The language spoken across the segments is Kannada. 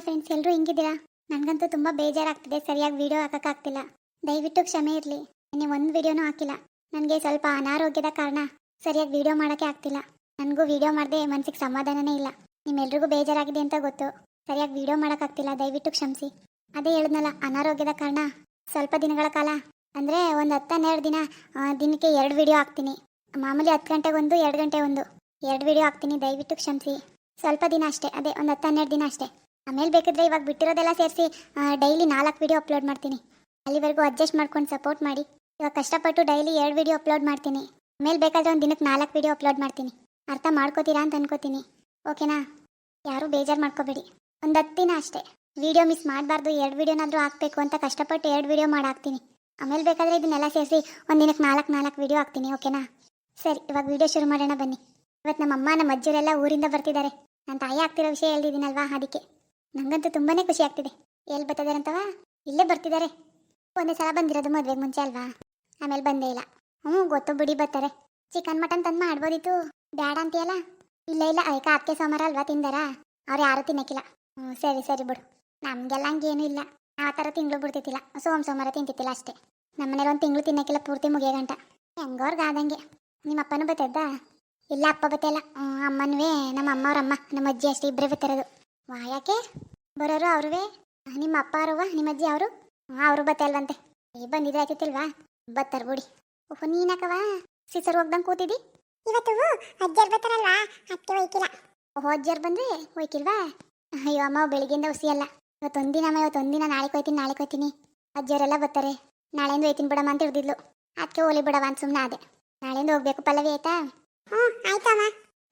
ಹಾಯ್ ಫ್ರೆಂಡ್ಸ್ ಎಲ್ಲರೂ ಹಿಂಗಿದ್ದೀರಾ? ನನಗಂತೂ ತುಂಬ ಬೇಜಾರಾಗ್ತಿದೆ, ಸರಿಯಾಗಿ ವಿಡಿಯೋ ಹಾಕೋಕ್ಕಾಗ್ತಿಲ್ಲ. ದಯವಿಟ್ಟು ಕ್ಷಮೆ ಇರಲಿ. ನಿನ್ನೆ ಒಂದು ವಿಡಿಯೋನೂ ಹಾಕಿಲ್ಲ. ನನಗೆ ಸ್ವಲ್ಪ ಅನಾರೋಗ್ಯದ ಕಾರಣ ಸರಿಯಾಗಿ ವಿಡಿಯೋ ಮಾಡೋಕ್ಕೆ ಆಗ್ತಿಲ್ಲ. ನನಗೂ ವಿಡಿಯೋ ಮಾಡಿದೆ ಮನಸ್ಸಿಗೆ ಸಮಾಧಾನನೇ ಇಲ್ಲ. ನಿಮ್ಮೆಲ್ರಿಗೂ ಬೇಜಾರಾಗಿದೆ ಅಂತ ಗೊತ್ತು. ಸರಿಯಾಗಿ ವಿಡಿಯೋ ಮಾಡೋಕ್ಕಾಗ್ತಿಲ್ಲ, ದಯವಿಟ್ಟು ಕ್ಷಮಿಸಿ. ಅದೇ ಹೇಳಿದ್ನಲ್ಲ, ಅನಾರೋಗ್ಯದ ಕಾರಣ ಸ್ವಲ್ಪ ದಿನಗಳ ಕಾಲ. ಅಂದರೆ ಒಂದು ಹತ್ತು ಹನ್ನೆರಡು ದಿನ ದಿನಕ್ಕೆ ಎರಡು ವಿಡಿಯೋ ಹಾಕ್ತೀನಿ. ಮಾಮೂಲಿ ಹತ್ತು ಗಂಟೆಗೆ ಒಂದು, ಎರಡು ಗಂಟೆ ಒಂದು. ಎರಡು ವಿಡಿಯೋ ಹಾಕ್ತೀನಿ, ದಯವಿಟ್ಟು ಕ್ಷಮಿಸಿ. ಸ್ವಲ್ಪ ದಿನ ಅಷ್ಟೇ, ಅದೇ ಒಂದು ಹತ್ತು ಹನ್ನೆರಡು ದಿನ ಅಷ್ಟೇ. ಆಮೇಲೆ ಬೇಕಿದ್ರೆ ಇವಾಗ ಬಿಟ್ಟಿರೋದೆಲ್ಲ ಸೇರಿಸಿ ಡೈಲಿ ನಾಲ್ಕು ವಿಡಿಯೋ ಅಪ್ಲೋಡ್ ಮಾಡ್ತೀನಿ. ಅಲ್ಲಿವರೆಗೂ ಅಡ್ಜಸ್ಟ್ ಮಾಡ್ಕೊಂಡು ಸಪೋರ್ಟ್ ಮಾಡಿ. ಇವಾಗ ಕಷ್ಟಪಟ್ಟು ಡೈಲಿ ಎರಡು ವೀಡಿಯೋ ಅಪ್ಲೋಡ್ ಮಾಡ್ತೀನಿ. ಆಮೇಲೆ ಬೇಕಾದ್ರೆ ಒಂದು ದಿನಕ್ಕೆ ನಾಲ್ಕು ವಿಡಿಯೋ ಅಪ್ಲೋಡ್ ಮಾಡ್ತೀನಿ. ಅರ್ಥ ಮಾಡ್ಕೋತೀರಾ ಅಂತ ಅನ್ಕೋತೀನಿ. ಓಕೆನಾ ಯಾರೂ ಬೇಜಾರು ಮಾಡ್ಕೋಬೇಡಿ. ಒಂದು ಹತ್ತು ದಿನ ಅಷ್ಟೇ. ವಿಡಿಯೋ ಮಿಸ್ ಮಾಡಬಾರ್ದು, ಎರಡು ವಿಡಿಯೋನಾದರೂ ಹಾಕಬೇಕು ಅಂತ ಕಷ್ಟಪಟ್ಟು ಎರಡು ವಿಡಿಯೋ ಮಾಡಿ ಹಾಕ್ತೀನಿ. ಆಮೇಲೆ ಬೇಕಾದರೆ ಇದನ್ನೆಲ್ಲ ಸೇರಿಸಿ ಒಂದು ದಿನಕ್ಕೆ ನಾಲ್ಕು ನಾಲ್ಕು ವಿಡಿಯೋ ಹಾಕ್ತೀನಿ ಓಕೆನಾ ಸರಿ, ಇವಾಗ ವಿಡಿಯೋ ಶುರು ಮಾಡೋಣ ಬನ್ನಿ. ಇವತ್ತು ನಮ್ಮ ಅಮ್ಮ ನಮ್ಮ ಅಜ್ಜರೆಲ್ಲ ಊರಿಂದ ಬರ್ತಿದ್ದಾರೆ. ನನ್ನ ತಾಯಿ ಆಗ್ತಿರೋ ವಿಷಯ ಹೇಳ್ದಿದ್ದೀನಲ್ವಾ, ಅದಕ್ಕೆ. ನಂಗಂತೂ ತುಂಬಾನೇ ಖುಷಿ ಆಗ್ತಿದೆ. ಎಲ್ಲಿ ಬರ್ತಿದಾರಂತವ ಇಲ್ಲೇ ಬರ್ತಿದ್ದಾರೆ ಒಂದೇ ಸಲ ಬಂದಿರೋದು ಮದ್ವೆಗೆ ಮುಂಚೆ ಅಲ್ವಾ? ಆಮೇಲೆ ಬಂದೇ ಇಲ್ಲ. ಹ್ಞೂ, ಗೊತ್ತು ಬಿಡಿ ಬರ್ತಾರೆ ಚಿಕನ್ ಮಟನ್ ತಂದು ಮಾಡ್ಬೋದಿತ್ತು. ಬ್ಯಾಡ ಅಂತೀಯಲ್ಲ? ಇಲ್ಲ ಇಲ್ಲ ಐಕ ಅದಕ್ಕೆ ಸೋಮವಾರ ಅಲ್ವಾ ತಿಂದಾರ? ಅವ್ರು ಯಾರು ತಿನ್ನಕ್ಕಿಲ್ಲ. ಹ್ಞೂ, ಸರಿ ಸರಿ ಬಿಡು. ನಮಗೆಲ್ಲ ಹಂಗೇನು ಇಲ್ಲ. ಆ ಥರ ತಿಂಗಳು ಬಿಡ್ತಿತ್ತಿಲ್ಲ. ಸೋಮ ಸೋಮವಾರ ತಿಂತಿತ್ತಿಲ್ಲ ಅಷ್ಟೇ. ನಮ್ಮನೇಲಿ ಒಂದು ತಿಂಗಳು ತಿನ್ನಕ್ಕಿಲ್ಲ ಪೂರ್ತಿ ಮುಗಿಯೋ ಗಂಟ. ಹೆಂಗೋರ್ಗೆ ಆದಂಗೆ. ನಿಮ್ಮ ಅಪ್ಪನೂ ಬತ್ತದ್ದ? ಇಲ್ಲ, ಅಪ್ಪ ಬತ್ತಿಲ್ಲ. ಅಮ್ಮನವೇ ನಮ್ಮ ಅಮ್ಮ ನಮ್ಮ ಅಜ್ಜಿ ಅಷ್ಟೇ ಇಬ್ಬರೇ ಬತ್ತಿರೋದು. ವಾ ಬರೋರು ಅವ್ರವೇ? ನಿಮ್ಮ ಅಪ್ಪ ಅವ್ರವ ನಿಮ್ಮ ಅಜ್ಜಿ ಅವರು? ಅವರು ಬತ್ತಲ್ವಂತೆ ಏ ಬಂದಿದ್ರೆ ಆಯ್ತಿಲ್ವಾ ಬತ್ತಾರ ಬಿಡಿ ಓಹ್ ನೀನಕವ? ಸಿಸರ್ ಹೋಗ್ದಂಗೆ ಕೂತಿದ್ದಿ? ಇವತ್ತು ಅಜ್ಜರ್ ಬರ್ತಾರಲ್ವಾ? ಅದಕ್ಕೆ ಒಯ್ಕಿಲ್ಲ. ಓಹೋ ಅಜ್ಜರ್ ಬಂದ್ರೆ ಒಯ್ಕಿಲ್ವಾ? ಅಯ್ಯೋ ಅಮ್ಮ ಬೆಳಿಗ್ಗೆಯಿಂದ ಹುಸಿ ಅಲ್ಲ. ಇವತ್ತೊಂದಿನ ಅಮ್ಮ ಇವತ್ತೊಂದಿನ ನಾಳೆ ಕೊಯ್ತೀನಿ ನಾಳೆ ಕೊಯ್ತೀನಿ ಅಜ್ಜರೆಲ್ಲ ಬರ್ತಾರೆ ನಾಳೆಯಿಂದ ಒಯ್ತೀನಿ ಬಿಡಮ್ಮ ಅಂತ ಹಿಡ್ದಿದ್ಲು. ಅದಕ್ಕೆ ಓಲಿ ಬಿಡವ ಅಂತ ಸುಮ್ಮನೆ ಅದೇ ನಾಳೆಯಿಂದ ಹೋಗ್ಬೇಕು ಪಲ್ಲವಿ ಆಯ್ತಾ? ಹ್ಞೂ ಆಯ್ತಮ್ಮ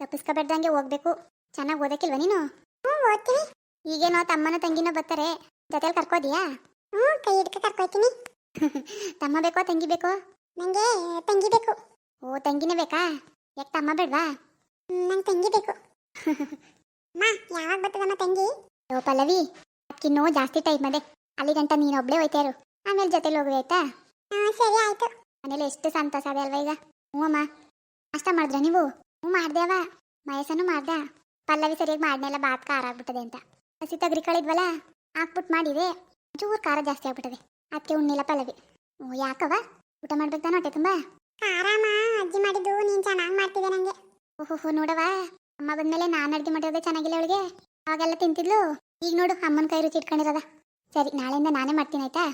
ತಪ್ಪಿಸ್ಕೋಬೇಡ್ದಂಗೆ ಹೋಗ್ಬೇಕು. ಚೆನ್ನಾಗಿ ಓದಕ್ಕಿಲ್ವ ನೀನು? ಹ್ಞೂ ಓದ್ತೀನಿ. ಈಗೇನೋ ತಮ್ಮನ ತಂಗಿನೋ ಬರ್ತಾರೆ ಜೊತೆಲಿ ಕರ್ಕೋದಿಯಾ? ಹ್ಞೂ ಕೈ ಹಿಡ್ಕ ಕರ್ಕೋತೀನಿ ತಮ್ಮ ಬೇಕೋ ತಂಗಿ ಬೇಕೋ? ನನಗೆ ತಂಗಿ ಬೇಕು. ಓ ತಂಗಿನೇ ಬೇಕಾ? ಯಾಕೆ ತಮ್ಮ ಬೇಡವಾ? ನಂಗೆ ತಂಗಿ ಬೇಕು. ಅಮ್ಮ ಯಾವಾಗ ಬರ್ತದಮ್ಮ ತಂಗಿ? ಓ ಪಲ್ಲವಿ ಅದಕ್ಕಿನ್ನೂ ಜಾಸ್ತಿ ಟೈಮ್ ಅದೇ. ಅಲ್ಲಿ ಗಂಟ ನೀನು ಒಬ್ಳೆ ಹೋಯ್ತಾರು ಆಮೇಲೆ ಜೊತೆಲಿ ಹೋಗುವೆ ಆಯ್ತಾ? ಹಾಂ ಸರಿ ಆಯ್ತು. ಮನೇಲಿ ಎಷ್ಟು ಸಂತೋಷ ಅದೇ ಅಲ್ವಾ ಈಗ? ಹ್ಞೂ ಅಮ್ಮ. ಅಷ್ಟ ಮಾಡಿದ್ರ ನೀವು? ಹ್ಞೂ ಮಾಡ್ದೇವ ಮಯಸ್ಸನ್ನು ಮಾಡ್ದ. ಪಲ್ಲವಿ ಸರಿಯಾಗಿ ಮಾಡ್ನೆಲ್ಲ ಬಾತ್ ಖಾರ ಆಗ್ಬಿಟ್ಟದೆ ಅಂತ. ಹಸಿ ತಗರಿ ಕಳಿದ್ವಲ್ಲ? ಹಾಕ್ಬಿಟ್ಟು ಮಾಡಿದೆ. ಚೂರು ಖಾರ ಜಾಸ್ತಿ ಆಗ್ಬಿಟ್ಟದೆ. ಅದಕ್ಕೆ ಉಣ್ಣಿಲ್ಲ ಪಲ್ಲವಿ. ಓ ಯಾಕವ ಊಟ ಮಾಡ್ಬೇಕು ತಾನೆ ಹೊಟ್ಟೆ ತುಂಬ? ಖಾರಮ್ಮ ಅಜ್ಜಿ ಮಾಡಿದ್ದು. ನೀನು ಚೆನ್ನಾಗಿ ಮಾಡ್ತಿದ್ದೆ ನನಗೆ ಓಹೋ ನೋಡವ ಅಮ್ಮ ಬಂದ್ಮೇಲೆ ನಾನು ಅಡುಗೆ ಮಾಡಿರೋದೇ ಚೆನ್ನಾಗಿಲ್ಲ ಅವಳಿಗೆ. ಅವಾಗೆಲ್ಲ ತಿಂತಿದ್ಲು. ಈಗ ನೋಡು ಅಮ್ಮನ ಕೈ ರುಚಿ ಇಟ್ಕೊಂಡಿರೋದ. ಸರಿ ನಾಳೆಯಿಂದ ನಾನೇ ಮಾಡ್ತೀನಿ ಆಯ್ತಾ?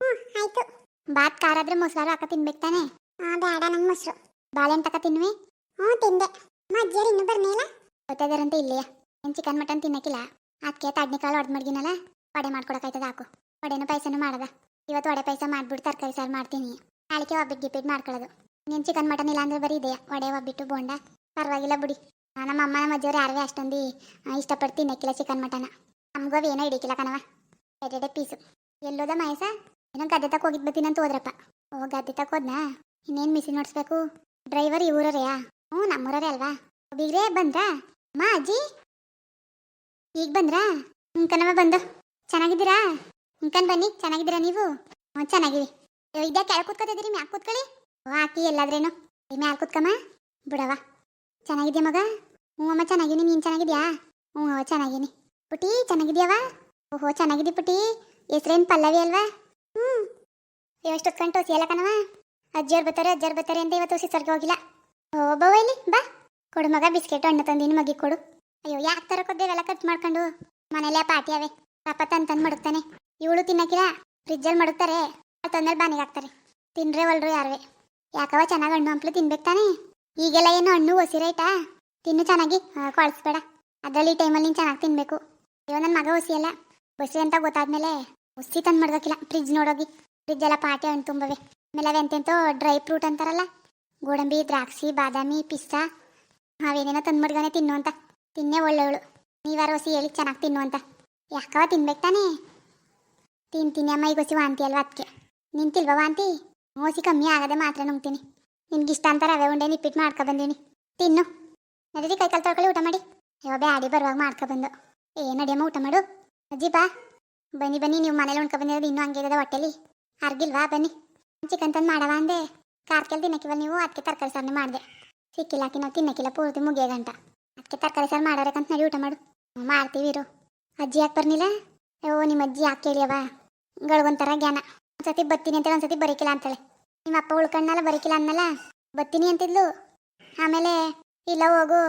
ಹ್ಞೂ ಆಯ್ತು. ಬಾತ್ ಖಾರ ಆದ್ರೆ ಮೊಸರು ಹಾಕ ತಿನ್ಬೇಕು ತಾನೆ? ಹಾಂ ಬೇಡ ನಂಗೆ ಮೊಸರು. ಬಾಳೆಹಣ್ಣು ತಕ ತಿನ್ವಿ ಹ್ಞೂ ತಿಂದೆ. ಅಮ್ಮ ಅಜ್ಜಿಯರು ಇನ್ನೂ ಬರ್ನೇಲ ಗೊತ್ತಿದಾರಂತೆ ಇಲ್ಲಿಯ? ಏನು ಚಿಕನ್ ಮಟನ್ ತಿನ್ನಕ್ಕಿಲ್ಲ? ಅದಕ್ಕೆ ತಡ್ನಿ ಕಾಳು ಹೊಡೆದು ಮಡ್ಗಿನಲ್ಲ? ವಡೆ ಮಾಡ್ಕೊಡಕಾಯ್ತದ ಹಾಕು. ವಡೆನೂ ಪೈಸನೂ ಮಾಡದ. ಇವತ್ತು ವಡೆ ಪಾಯಸ ಮಾಡ್ಬಿಟ್ಟು ತರಕಾರಿ ಸಾರು ಮಾಡ್ತೀನಿ. ನಾಳೆಗೆ ಒಬ್ಬಿಟ್ಟು ಗಿಪ್ಪಿಟ್ಟು ಮಾಡ್ಕೊಳ್ಳೋದು ನೀನು ಚಿಕನ್ ಮಟನ್ ಇಲ್ಲ ಅಂದ್ರೆ ಬರೀ ಇದೆಯಾ? ವಡೆ ಒಬ್ಬಿಟ್ಟು ಬೋಂಡ. ಪರವಾಗಿಲ್ಲ ಬಿಡಿ. ನಮ್ಮ ಅಮ್ಮ ನಮ್ಮ ಅಜ್ಜಿಯವ್ರು ಯಾರೇ ಅಷ್ಟೊಂದು ಇಷ್ಟಪಡ್ತೀನಿ ತಿನ್ನಕ್ಕಿಲ್ಲ ಚಿಕನ್ ಮಟನ ನಮಗೂ ಏನೋ ಹಿಡಿಕಿಲ್ಲ ಕಣವ ಎರಡೆರಡೆ ಪೀಸು ಎಲ್ಲೋದ ಮಹೇಶ? ಏನೋ ಗದ್ದೆ ತಕ್ಕ ಹೋಗಿದ್ ಬರ್ತೀನಿ ಅಂತ ಹೋದ್ರಪ್ಪ. ಓ, ಗದ್ದೆ ತಕ್ಕ ಹೋದ್ನಾ? ಇನ್ನೇನು ಮಿಸಿ ನೋಡಿಸ್ಬೇಕು ಡ್ರೈವರ್ ಇವರರೆಯಾ ಹ್ಞೂ ನಮ್ಮೂರರೇ ಅಲ್ವಾ? ಬೀಗ್ರೇ ಬಂದ್ರಾ? ಅಮ್ಮ, ಅಜ್ಜಿ? ಈಗ ಬಂದ್ರಾ? ಕಣವ ಬಂದು. ಚೆನ್ನಾಗಿದ್ದೀರಾ? ಹುಂಕನ್ ಬನ್ನಿ, ಚೆನ್ನಾಗಿದ್ದೀರಾ ನೀವು? ಹ್ಞೂ, ಚೆನ್ನಾಗಿವಿ. ಇದ್ಯಾ ಕೆಳಗೆ ಕೂತ್ಕೊತಿದ್ದೀರಿ ಮ್ಯಾಕ್ ಕೂತ್ಕೊಳ್ಳಿ. ಓ, ಆಕಿ ಎಲ್ಲಾದ್ರೇನು? ಈ ಮ್ಯಾಲ್ ಕೂತ್ಕಮ್ಮ. ಬಿಡವ ಚೆನ್ನಾಗಿದ್ಯಾ ಮಗ? ಹ್ಞೂ, ಅಮ್ಮ ಚೆನ್ನಾಗಿನಿ. ನೀನು ಚೆನ್ನಾಗಿದ್ಯಾ? ಹ್ಞೂ ಚೆನ್ನಾಗಿನಿ. ಪುಟಿ ಚೆನ್ನಾಗಿದ್ಯಾವ ಓಹೋ, ಚೆನ್ನಾಗಿದ್ದಿ ಪುಟಿ ಹೆಸ್ರೇನು ಪಲ್ಲವಿ ಅಲ್ವಾ? ಹ್ಞೂ. ಎಷ್ಟು ಹೊತ್ಕೊಂಡು ಹೊಸಿ ಎಲ್ಲ ಕಣವ ಅಜ್ಜಿಯವ್ರು ಬರ್ತಾರೆ, ಅಜ್ಜರು ಬರ್ತಾರೆ ಅಂತ ಇವತ್ತು ಸಿಸರ್ಗೆ ಹೋಗಿಲ್ಲ. ಓ ಬವ ಇಲ್ಲಿ ಬಾ. ಕೊಡು ಮಗ, ಬಿಸ್ಕೆಟ್ ಅಣ್ಣ ತಂದಿನ ಮಗಿ ಕೊಡು. ಅಯ್ಯೋ, ಯಾಕೆ ಎಲ್ಲ ಕಟ್ ಮಾಡ್ಕೊಂಡು? ಮನೇಲೆ ಪಾಟಿ ಅವೆ. ಪಾಪ ತಂದು ತಂದು ಮಡಗ್ತಾನೆ. ಇವಳು ತಿನ್ನಕ್ಕಿಲ್ಲ ಫ್ರಿಜ್ಜಲ್ಲಿ ಮಡಗ್ತಾರೆ. ತಂದಲ್ಲಿ ಬಾನಿಗೆ ಹಾಕ್ತಾರೆ. ತಿನ್ರೆ ಒಲ್ರು ಯಾರೇ ಯಾಕವ ಚೆನ್ನಾಗಿ ಹಣ್ಣು ಹಂಪ್ಲು ತಿನ್ಬೇಕು ತಾನೇ? ಈಗೆಲ್ಲ ಏನು ಹಣ್ಣು ಹಸಿರೈತಾ ತಿನ್ನು ಚೆನ್ನಾಗಿ. ಕೊಳಿಸ್ಬೇಡ. ಅದರಲ್ಲಿ ಈ ಟೈಮಲ್ಲಿ ನೀನು ಚೆನ್ನಾಗಿ ತಿನ್ಬೇಕು. ಅಯ್ಯೋ ನನ್ನ ಮಗ ಒಸಿಯಲ್ಲ. ಬಸಿ ಅಂತ ಗೊತ್ತಾದ್ಮೇಲೆ ಹುಸಿ ತಂದು ಮಡ್ಗಕ್ಕಿಲ್ಲ ಫ್ರಿಜ್ ನೋಡೋಗಿ. ಫ್ರಿಜ್ ಎಲ್ಲ ಪಾಟಿ ಹಣ್ಣು ತುಂಬವೆ. ಆಮೇಲೆ ಅವೆಂತೆಂತೋ ಡ್ರೈ ಫ್ರೂಟ್ ಅಂತಾರಲ್ಲ. ಗೋಡಂಬಿ, ದ್ರಾಕ್ಷಿ, ಬಾದಾಮಿ, ಪಿಸ್ತಾ. ಅವೇನೇನೋ ತಂದು ಮಡ್ಗಾನೆ ತಿನ್ನು ಅಂತ. ತಿನ್ನೇ ಒಳ್ಳೆಯವಳು. ನೀವಾರ ಹೊಸಿ ಹೇಳಿ ಚೆನ್ನಾಗಿ ತಿನ್ನು ಅಂತ. ಯಾಕವ ತಿನ್ಬೇಕು ತಾನೇ? ತಿಂತೀನಿ ಅಮ್ಮ, ಈಗ ಹೊಸಿ ವಾಂತಿ ಅಲ್ವಾ ಅದಕ್ಕೆ ನಿಂತಿಲ್ವ ವಾಂತಿ? ಹೊಸಿ ಕಮ್ಮಿ ಆಗದೆ ಮಾತ್ರ ನುಂಗ್ತೀನಿ. ನಿನ್ಗೆ ಇಷ್ಟ ಅಂತ ರವೆ ಉಂಡೆ ನಿಪ್ಪಿಟ್ಟು ಮಾಡ್ಕೊ ಬಂದೀನಿ. ತಿನ್ನು. ನಡೀರಿ, ಕೈ ತೊಳ್ಕೊಳ್ಳಿ, ಊಟ ಮಾಡಿ. ಯಾವ ಬ್ಯಾಡಿ ಬರುವಾಗ ಮಾಡ್ಕೊ ಬಂದು. ಏ, ನಡಿಯಮ್ಮ, ಊಟ ಮಾಡು. ಅಜ್ಜಿ, ಬಾ. ಬನ್ನಿ ಬನ್ನಿ, ನೀವು ಮನೇಲಿ ಉಣ್ಕೊ ಬಂದಿರೋದು ಇನ್ನೂ ಹಂಗೆ ಇರೋದ ಹೊಟ್ಟೆಲಿ. ಅರ್ಗಿಲ್ವಾ, ಬನ್ನಿ. ಚಿಕನ್ ತಂದು ಮಾಡವ ಅಂದೆ. ಕಾರ್ಕೆಲ್ ತಿನ್ನಕ್ಕಿವಲ್ಲ ನೀವು? ಅದಕ್ಕೆ ತರಕಾರಿ ಸಾರನೇ ಮಾಡಿದೆ. ಸಿಕ್ಕಿಲ್ಲ ನಾವು ತಿನ್ನಕ್ಕಿಲ್ಲ, ಪೂರ್ತಿ ಮುಗಿಯ ಗಂಟ. ಅದಕ್ಕೆ ತರಕಾರಿ ಸಾರು ಮಾಡೋರೇಕಂತ ನಡಿ ಊಟ ಮಾಡು. ಮಾಡ್ತೀವಿ ಇರು. ಅಜ್ಜಿ ಯಾಕೆ ಬರ್ನಿಲ್ಲ ಅಯ್ಯೋ ನಿಮ್ಮ ಅಜ್ಜಿ ಯಾಕೆ ಕೇಳಿಯವ ಗಳಿಗೊಂಥರ ಜ್ಞಾನ. ಒಂದ್ಸತಿ ಬತ್ತೀನಿ ಅಂತೇಳಿ ಒಂದ್ಸತಿ ಬರೀಕಿಲ್ಲ ಅಂತಾಳೆ. ನಿಮ್ಮ ಅಪ್ಪ ಉಳ್ಕಣ್ಣಲ್ಲ, ಬರೀಕಿಲ್ಲ ಅನ್ನಲ್ಲ ಬತ್ತೀನಿ ಅಂತಿದ್ಲು. ಆಮೇಲೆ, ಇಲ್ಲ ಹೋಗು.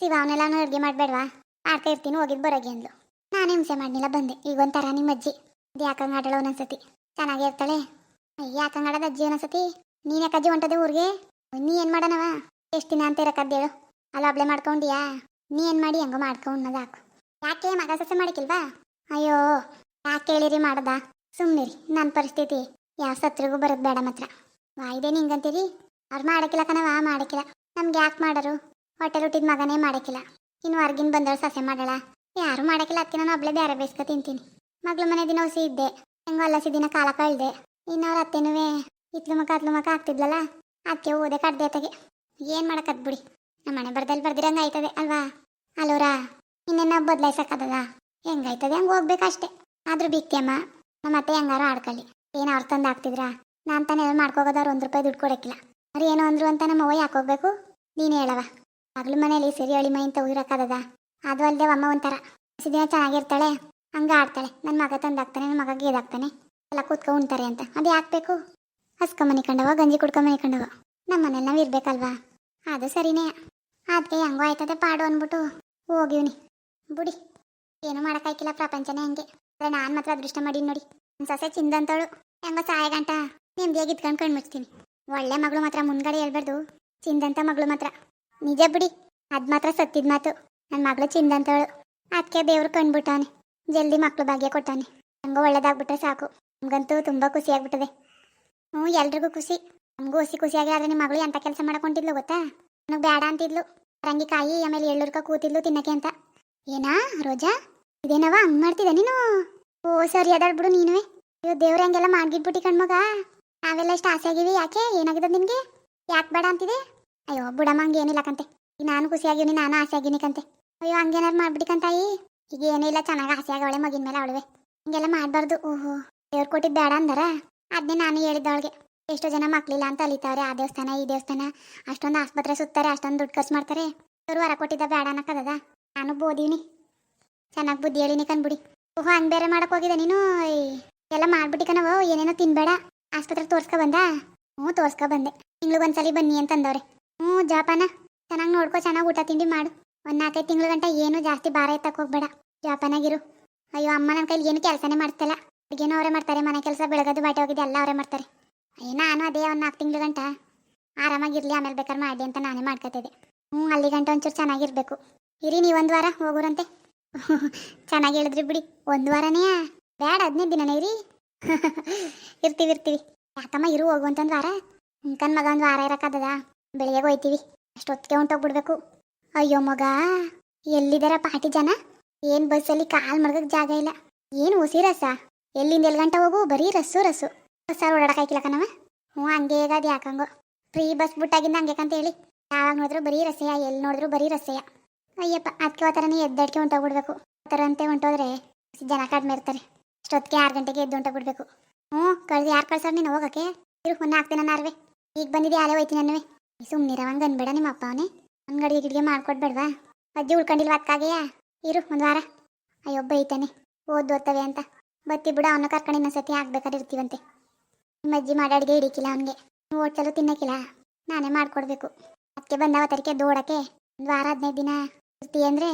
ಶಿವ ಅವನೆಲ್ಲಾನು ಅಡುಗೆ ಮಾಡಬೇಡವಾ? ಮಾಡ್ತಾ ಇರ್ತೀನಿ ಹೋಗಿದ್ದು ಬರೋಗಿ ಅಂದ್ಲು. ನಾನು ಹಿಂಸೆ ಮಾಡಲಿಲ್ಲ, ಬಂದೆ. ಈಗ ಒಂಥರ ನಿಮ್ಮ ಅಜ್ಜಿ. ಅದು ಯಾಕಂಗೆ ಆಡಲ್ಲ ಒಂದೊಂದ್ಸತಿ. ಚೆನ್ನಾಗೇ ಇರ್ತಾಳೆ. ಯಾಕಂಗೆ ಆಡೋದು ಅಜ್ಜಿ ಒಂದೊಂದ್ಸತಿ? ನೀನು ಯಾಕೆ ಅಜ್ಜಿ ಹೊಂಟದೆ ಊರಿಗೆ? ನೀ ಏನು ಮಾಡೋಣವ? ಎಷ್ಟು ದಿನ ಅಂತ ಇರಕ್ಕದ್ದೇಳು ಅಲ್ಲಿ ಒಬ್ಳೆ ಮಾಡ್ಕೊಂಡಿಯಾ? ನೀ ಏನು ಮಾಡಿ ಹೆಂಗೋ ಮಾಡ್ಕೊಂಡು ಹಾಕು. ಯಾಕೆ ಮಗ ಸೊಸೆ ಮಾಡಿಕಿಲ್ವಾ? ಅಯ್ಯೋ, ಯಾಕೆ ಹೇಳಿರಿ ಮಾಡದ? ಸುಮ್ಮನಿರಿ ನನ್ನ ಪರಿಸ್ಥಿತಿ. ಯಾವ ಸತ್ರಿಗೂ ಬರೋದು ಬೇಡ ಮಾತ್ರ. ವಾಯ್ದೇನು ಹಿಂಗಂತೀರಿ? ಅವ್ರು ಮಾಡಕ್ಕಿಲ್ಲ ಕಣವ ಮಾಡಕ್ಕಿಲ್ಲ ನಮ್ಗೆ ಯಾಕೆ ಮಾಡರು? ಹೊಟ್ಟೆ ಹುಟ್ಟಿದ ಮಗನೇ ಮಾಡಕ್ಕಿಲ್ಲ ಇನ್ನು ಹೊರ್ಗಿನ ಬಂದವಳು ಸೊಸೆ ಮಾಡಲ್ಲ. ಯಾರು ಮಾಡಕ್ಕಿಲ್ಲ ಅದಕ್ಕೆ ನಾನು ಒಬ್ಳೆ ಬೇರೆ ಬೇಯಿಸ್ಕೊ ತಿಂತೀನಿ. ಮಗ್ಳು ಮನೆ ದಿನ ಹೊಸಿ ಇದ್ದೆ. ಹೆಂಗೋ ಅಲ್ಲಸಿ ದಿನ ಕಾಲ ಕಳ್ದೆ. ಇನ್ನವ್ರ ಅತ್ತೆನೂ ಇತ್ಲು ಮಕ ಅತ್ಲು ಮಕ ಆಗ್ತಿದ್ಲಲ್ಲ? ಅದಕ್ಕೆ ಓದೆ ಕಡ್ದೆ ಅತ್ತಗೆ. ಏನು ಮಾಡಕ್ಕದ್ ಬಿಡಿ. ನಮ್ಮ ಮನೆ ಬರ್ದಲ್ಲಿ ಬರ್ದಿರಂಗೆ ಆಯ್ತದೆ, ಅಲ್ವಾ? ಅಲ್ಲೋರ ಇನ್ನೇನ ಬದಲಾಯಿಸಕ್ಕದದ? ಹೆಂಗಾಯ್ತದೆ ಹಂಗೆ ಹೋಗ್ಬೇಕಷ್ಟೇ. ಆದ್ರೂ ಬಿಕ್ತಿಯಮ್ಮ ನಮ್ಮ ಅತ್ತೆ ಹೆಂಗಾರು ಆಡ್ಕೊಳ್ಳಿ. ಏನು ಅವ್ರು ತಂದು ಹಾಕ್ತಿದ್ರಾ? ನಾನು ತಾನೇ ಮಾಡ್ಕೋಗೋದವ್ರು ಒಂದು ರೂಪಾಯಿ ದುಡ್ಡು ಕೊಡಕ್ಕಿಲ್ಲ. ಅವ್ರು ಏನೋ ಅಂದ್ರು ಅಂತ ನಮ್ಮ ಅವ್ವ ಯಾಕೆ ಹೋಗ್ಬೇಕು? ನೀನು ಹೇಳವ ಮಗಳು ಮನೇಲಿ ಸರಿ ಅಳಿ ಮೈ ಅಂತ ಉಗಿರಕ್ಕದ ಅದು ಅಲ್ಲದೆ ಅಮ್ಮ ಒಂಥರ. ಸಿದಿನ ಚೆನ್ನಾಗಿರ್ತಾಳೆ, ಹಂಗೆ ಆಡ್ತಾಳೆ. ನನ್ನ ಮಗ ತಂದಾಕ್ತಾನೆ ನನ್ನ ಮಗ ಗೇದಾಕ್ತಾನೆ. ಎಲ್ಲ ಕೂತ್ಕೊ ಉಣ್ತಾರೆ ಅಂತ. ಅದು ಯಾಕೆ ಬೇಕು? ಹಸ್ಕ ಮನೆ ಕಂಡವ ಗಂಜಿ ಕುಡ್ಕ ಮನೆ ಕಂಡವ ನಮ್ಮ ಮನೇಲಿ ನಾವು ಇರಬೇಕಲ್ವಾ? ಅದು ಸರಿನೇ. ಅದಕ್ಕೆ ಹೆಂಗೋ ಆಯ್ತದೆ ಪಾಡು ಅಂದ್ಬಿಟ್ಟು ಹೋಗಿವ್ನಿ. ಬುಡಿ, ಏನೂ ಮಾಡೋಕ್ಕಾಯ್ಕಿಲ್ಲ ಪ್ರಪಂಚನೇ ಹಂಗೆ. ಅದೇ ನಾನು ಮಾತ್ರ ಅದೃಷ್ಟ ಮಾಡೀನಿ ನೋಡಿ. ನನ್ನ ಸೊಸೆ ಚಿಂದಂತವಳು ಹೆಂಗೋ ಸಾಯ ಗಂಟ, ನೆಮ್ಮದಿಯಾಗಿ ಇದ್ಕೊಂಡು ಕಣ್ಣು ಮುಚ್ತೀನಿ ಒಳ್ಳೆ ಮಗಳು ಮಾತ್ರ ಮುಂದ್ಗಡೆ ಹೇಳ್ಬಾರ್ದು. ಚಿಂದಂತ ಮಗಳು ಮಾತ್ರ. ನಿಜ ಬಿಡಿ, ಅದು ಮಾತ್ರ ಸತ್ತಿದ ಮಾತು. ನನ್ನ ಮಗಳು ಚಿಂದಂತವಳು ಅದಕ್ಕೆ ದೇವ್ರು ಕಂಡ್ಬಿಟ್ಟಾನೆ ಜಲ್ದಿ ಮಕ್ಳು ಭಾಗ್ಯ ಕೊಟ್ಟಾನೆ. ಹೆಂಗೋ ಒಳ್ಳೇದಾಗ್ಬಿಟ್ರೆ ಸಾಕು. ನಮಗಂತೂ ತುಂಬ ಖುಷಿ ಆಗ್ಬಿಟ್ಟದೆ. ಹ್ಞೂ, ಎಲ್ರಿಗೂ ಖುಷಿ. ನಮಗೂ ಹುಸಿ ಖುಷಿಯಾಗಿ ಆದರೆ ನಿಮ್ಮ ಮಗಳು ಎಂಥ ಕೆಲಸ ಮಾಡ್ಕೊಂಡಿದ್ಲು ಗೊತ್ತಾ? ನನಗೆ ಬೇಡ ಅಂತಿದ್ಲು. ರಂಗಿ ಕಾಯಿ, ಆಮೇಲೆ ಎಳ್ಳುರ್ಕ ಕೂತಿದ್ಲು ತಿನ್ನಕ್ಕೆ ಅಂತ. ಏನಾ ರೋಜಾ? ಇದೇನವ ಹಂಗ್ ಮಾಡ್ತಿದ್ದ ನೀನು? ಓ, ಸರಿ ಅದಾಳ್ ಬಿಡು ನೀನುವೆ. ಅಯ್ಯೋ, ದೇವ್ರ, ಹಂಗೆಲ್ಲ ಮಾಡ್ಗಿಟ್ಬಿಟ್ಟಿ ಕಣ್ಮಗ. ನಾವೆಲ್ಲ ಇಷ್ಟು ಆಸೆ ಆಗಿವಿ ಯಾಕೆ? ಏನಾಗಿದೆ ನಿನ್ಗೆ? ಯಾಕೆ ಬೇಡ ಅಂತಿದೆ? ಅಯ್ಯೋ, ಬುಡಮ್ಮ, ಹಂಗೆ ಏನಿಲ್ಲ ಕಂತೆ. ಈಗ ನಾನು ಖುಷಿಯಾಗಿವ್ನಿ, ನಾನು ಆಸೆ ಆಗಿನಿ ಕಂತೆ. ಅಯ್ಯೋ, ಹಂಗೇನಾರು ಮಾಡ್ಬಿಟ್ಟಿಕಂತಾಯಿ ಈಗ ಏನೂ ಇಲ್ಲ, ಚೆನ್ನಾಗಿ ಆಸೆ ಆಗವಳೆ ಮಗಿನ ಮೇಲೆ ಅವಳುವೆ. ಹಿಂಗೆಲ್ಲ ಮಾಡಬಾರ್ದು. ಓಹೋ, ದೇವ್ರು ಕೊಟ್ಟಿದ್ದು ಬೇಡ ಅಂದಾರ? ಅದನ್ನೇ ನಾನು ಹೇಳಿದ್ದವಳಿಗೆ ಎಷ್ಟೋ ಜನ ಮಕ್ಕಳಿಲ್ಲ ಅಂತ ಅಲಿತಾರೆ. ಆ ದೇವಸ್ಥಾನ, ಈ ದೇವಸ್ಥಾನ. ಅಷ್ಟೊಂದು ಆಸ್ಪತ್ರೆ ಸುತ್ತಾರೆ, ಅಷ್ಟೊಂದು ದುಡ್ಡು ಖರ್ಚು ಮಾಡ್ತಾರೆ. ಇವರು ಹೊರ ಕೊಟ್ಟಿದ್ದ ಬೇಡ ಅನ್ನಕ್ಕದ ನಾನು ಬೋದೀನಿ ಚೆನ್ನಾಗಿ ಬುದ್ಧಿ ಹೇಳಿನಿ ಕನ್ಬಿಡಿ ಓಹೋ, ಹಂಗೆ ಬೇರೆ ಮಾಡಕ್ ಹೋಗಿದೆ ನೀನು? ಎಲ್ಲ ಮಾಡ್ಬಿಟ್ಟಿ ಕಣವ ಏನೇನೋ ತಿನ್ಬೇಡ. ಆಸ್ಪತ್ರೆ ತೋರ್ಸ್ಕೊ ಬಂದ? ಹ್ಞೂ, ತೋರ್ಸ್ಕೊ ಬಂದೆ. ತಿಂಗ್ಳಿಗೆ ಒಂದ್ಸಲಿ ಬನ್ನಿ ಅಂತಂದವ್ರೆ. ಹ್ಞೂ, ಜಾಪಾನ. ಚೆನ್ನಾಗಿ ನೋಡ್ಕೊ, ಚೆನ್ನಾಗಿ ಊಟ ತಿಂಡಿ ಮಾಡು. ಒಂದು ನಾಲ್ಕೈದು ತಿಂಗಳ ಗಂಟ ಏನು ಜಾಸ್ತಿ ಭಾರ ಎತ್ತಕ್ಕೆ ಹೋಗ್ಬೇಡ. ಜಾಪಾನಾಗಿರು. ಅಯ್ಯೋ, ಅಮ್ಮ ನನ್ನ ಕೈಲಿ ಏನು ಕೆಲಸನೇ ಮಾಡ್ತಲ್ಲ. ಅಡುಗೆನೂ ಅವರೇ ಮಾಡ್ತಾರೆ. ಮನೆ ಕೆಲಸ ಬೆಳಗದು, ಬಾಟೆ ಹೋಗಿದ್ದೆ ಎಲ್ಲ ಅವರೇ ಮಾಡ್ತಾರೆ. ನಾನು ಅದೇ ಒಂದು ನಾಲ್ಕು ತಿಂಗಳ ಗಂಟ ಆರಾಮಾಗಿರ್ಲಿ, ಆಮೇಲೆ ಬೇಕಾದ್ರೆ ಮಾಡಿ ಅಂತ ನಾನೇ ಮಾಡ್ಕೊತಿದ್ದೆ ಹ್ಞೂ ಅಲ್ಲಿ ಗಂಟ ಒಂಚೂರು ಚೆನ್ನಾಗಿರ್ಬೇಕು. ಇರಿ, ನೀವು ಒಂದು ವಾರ ಹೋಗೋರಂತೆ. ಚೆನ್ನಾಗಿ ಹೇಳಿದ್ರಿ ಬಿಡಿ. ಒಂದು ವಾರನೇ? ಬೇಡ ಹದಿನೈದು ದಿನನೇ ಇರಿ. ಇರ್ತೀವಿ ಇರ್ತೀವಿ. ಯಾಕಮ್ಮ, ಇರು ಹೋಗುವಂತಂದು ವಾರ? ಕನ್ ಮಗ ಒಂದು ವಾರ ಇರೋಕ್ಕದ ಬೆಳಿಗ್ಗೆ ಹೋಯ್ತೀವಿ. ಅಷ್ಟೊತ್ತಿಗೆ ಹೊಂಟೋಗ್ಬಿಡ್ಬೇಕು. ಅಯ್ಯೋ, ಮಗ. ಎಲ್ಲಿದಾರ ಪಾಟಿ ಜನ? ಏನು ಬಸ್ಸಲ್ಲಿ ಕಾಲು ಮಡ್ಗಕ್ಕೆ ಜಾಗ ಇಲ್ಲ. ಏನು ಉಸಿರಸ? ರಸ ಎಲ್ಲಿಂದ ಎಲ್ಲಿ ಗಂಟ ಹೋಗು? ಬರೀ ರಸ್ಸು ರಸ್ಸು. ಬಸ್ಸಾರು ಓಡಾಡಕ್ಕಾಯ್ಕಿಲ್ಲ ಕಣವ ಹ್ಞೂ, ಹಂಗೆ ಈಗ ಅದು ಯಾಕಂಗೋ. ಫ್ರೀ ಬಸ್ ಬಿಟ್ಟಾಗಿಂದ ಹಂಗೆ ಅಂತ ಹೇಳಿ. ಯಾವಾಗ ನೋಡಿದ್ರು ಬರೀ ರಸೆಯ ಎಲ್ಲಿ ನೋಡಿದ್ರು ಬರೀ ರಸೆಯ ಅಯ್ಯಪ್ಪ ಅದಕ್ಕೆ ಆ ಥರನೇ ಎದ್ದಡ್ಕೆ ಹೊಂಟೋಗ್ಬಿಡ್ಬೇಕು. ಆ ಥರ ಅಂತೆ ಹೊಂಟೋದ್ರೆ ಜನ ಕಡಿಮೆ ಇರ್ತಾರೆ. ಅಷ್ಟೊತ್ತಿಗೆ ಆರು ಗಂಟೆಗೆ ಎದ್ದು ಹೊಂಟೋಗ್ಬಿಡ್ಬೇಕು. ಹ್ಞೂ, ಕಳ್ದು ಯಾರು ಕಳ್ಸಾರ ನೀನು ಹೋಗಕ್ಕೆ? ಇರು ಹೊನ್ನ ಹಾಕ್ತೀನಿ ನಾನು ನಾರ್ವೆ ಈಗ ಬಂದಿದ್ದೆ ಆಲೇ ಹೋಯ್ತೀನಿ ಅನ್ನುವೆ. ಸುಮ್ಮನಿರವಂಗೆ ಅನ್ಬೇಡ ನಿಮ್ಮ ಅಪ್ಪ ಅವನೇ. ಒಂದು ಗಡಿಗೆ ಮಾಡ್ಕೊಡ್ಬೇಡ್ವಾ. ಅಜ್ಜಿ ಉಳ್ಕೊಂಡಿಲ್ವ ಅದಕ್ಕಾಗೆಯಾ ಇರು, ಒಂದು ವಾರ. ಅಯ್ಯೋ, ಬೈತಾನೆ. ಓದ್ ಓದ್ತವೆ ಅಂತ. ಬತ್ತಿ ಬಿಡ, ಅವನ ಕರ್ಕೊಂಡು ಇನ್ನೊಂದ್ಸತಿ ಆಗ್ಬೇಕಾದ್ರೆ ಇರ್ತೀವಂತೆ. ನಿಮ್ಮ ಅಜ್ಜಿ ಮಾಡೋ ಅಡುಗೆ ಹಿಡಿಕಿಲ್ಲ ಅವನಿಗೆ. ಹೋಟ್ಲಲ್ಲೂ ತಿನ್ನಕ್ಕಿಲ್ಲ. ನಾನೇ ಮಾಡ್ಕೊಡ್ಬೇಕು. ಅದಕ್ಕೆ ಬಂದವ ತರಿಕೆ ದೋಡಕ್ಕೆ ಒಂದು ವಾರ ಹದಿನೈದು ದಿನ ಇರ್ತೀಯ ಅಂದ್ರೆ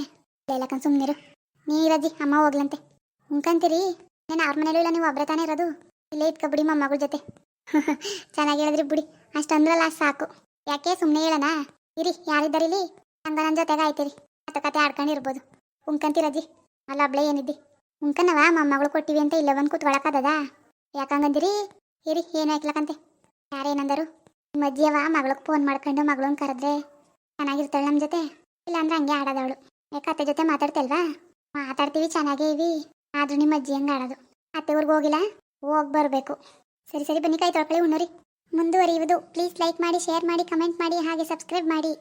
ಹೇಳಕ್ಕಂತ ಸುಮ್ಮನಿರು ನೀರಜ್ಜಿ ಅಮ್ಮ ಹೋಗ್ಲಂತೆ. ಉಂಕಂತೀರಿ ನಾನು ಅವ್ರ ಮನೇಲೂ ಇಲ್ಲ, ನೀವು ಒಬ್ಬರೇ ತಾನೇ ಇರೋದು? ಇಲ್ಲೇ ಇಟ್ಕೊಬಿಡಿ ಮೊಮ್ಮಗಳ ಜೊತೆ. ಚೆನ್ನಾಗಿ ಹೇಳಿದ್ರಿ ಬಿಡಿ. ಅಷ್ಟಂದ್ರಲ್ಲ ಸಾಕು. ಯಾಕೆ ಸುಮ್ಮನೆ ಹೇಳೋಣ? ಇರಿ, ಯಾರಿದ್ದಾರೆ ಇಲ್ಲಿ? ಹಂಗ ನನ್ನ ಜೊತೆಗೆ ಆಯ್ತೀರಿ. ಮಾತುಕತೆ ಆಡ್ಕೊಂಡಿರ್ಬೋದು. ಉಂಕಂತೀರಜ್ಜಿ ಅಲ್ಲ, ಒಬ್ಳೆ ಏನಿದ್ದಿ? ಉಂಕನವ ಮೊಮ್ಮಗಳು ಕೊಟ್ಟಿವಿ ಅಂತ ಇಲ್ಲ ಬಂದು ಕೂತ್ಕೊಳಕ್ಕದ ಯಾಕಂಗಂದಿರಿ? ಇರಿ ಏನು ಹಾಕ್ಲಕ್ಕಂತೆ ಯಾರೇನಂದರು ಅಜ್ಜಿಯವ ಮಗಳಿಗೆ ಫೋನ್ ಮಾಡ್ಕೊಂಡು ಮಗಳನ್ನ ಕರೆದ್ರೆ ಚೆನ್ನಾಗಿರ್ತಾಳೆ ನಮ್ಮ ಜೊತೆ. ಇಲ್ಲಾಂದ್ರೆ ಹಂಗೆ ಆಡೋದವಳು. ಯಾಕೆ ಅತ್ತೆ ಜೊತೆ ಮಾತಾಡ್ತಲ್ವಾ? ಮಾತಾಡ್ತೀವಿ, ಚೆನ್ನಾಗೇ ಇವಿ. ಆದ್ರೂ ನಿಮ್ಮ ಅಜ್ಜಿ ಹಂಗೆ ಆಡೋದು. ಅತ್ತೆ ಊರಿಗೆ ಹೋಗಿಲ್ಲ? ಹೋಗಿ ಬರಬೇಕು. ಸರಿ ಸರಿ, ಬನ್ನಿ ಕೈ ತೊಳ್ಕೊಳ್ಳಿ ಉಣ್ಣೋರಿ ಮುಂದುವರಿಯುವುದು. ಪ್ಲೀಸ್ ಲೈಕ್ ಮಾಡಿ, ಶೇರ್ ಮಾಡಿ, ಕಮೆಂಟ್ ಮಾಡಿ, ಹಾಗೆ ಸಬ್ಸ್ಕ್ರೈಬ್ ಮಾಡಿ.